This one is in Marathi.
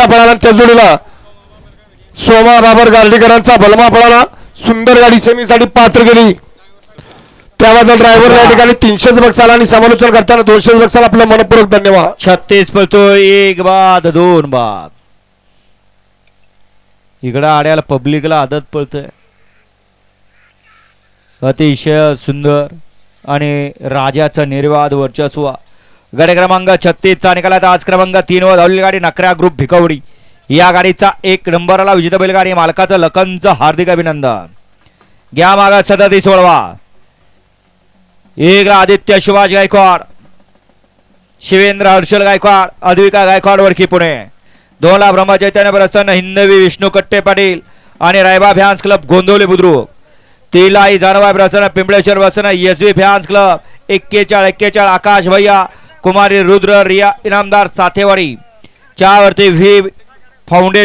मोठ्या पळाला त्या जोडीला. सोमा बाबर गार्डीकरांचा बलमा पळाला. सुंदर गाडी सेमीसाठी पात्र गेली. त्याबद्दल ड्रायव्हर या ठिकाणी तीनशेच बक्षाला आणि समालोचन करताना दोनशेच बक्षाला आपलं मनपूर्वक धन्यवाद. छत्तीस पळतो एक बाद दोन बाद. इकडं आड्याला पब्लिकला आदत पळतोय. अतिशय सुंदर आणि राजाचा निर्वाद वर्चस्व. गाडी क्रमांक छत्तीसचा निकालात आज क्रमांक तीन वर धावलेली गाडी नकऱ्या ग्रुप भिकवडी. या गाडीचा एक नंबरला विजेता बैलगाडी मालकाचं लखनचं हार्दिक अभिनंदन. घ्या मागा सदतीस वळवा एक आदित्य सुभाष गायकवाड. शिवेंद्र हर्षल गायकवाड अद्विका गायकवाड वडकी पुणे. दोनला ब्रह्मचैतन्य प्रसन्न हिंदवी विष्णू कट्टे पाटील आणि रायबा फॅन्स क्लब गोंदवले बुद्रुक. तिलाई जानवाय प्रसन्न पिंपळेश्वर प्रसन्न एस व्ही फॅन्स क्लब एक्केचाळ एक्केचाळ आकाश भैया कुमारी रुद्र रिया इनामदार साथेवाडी च्यावरती व्ही फाउंडेशन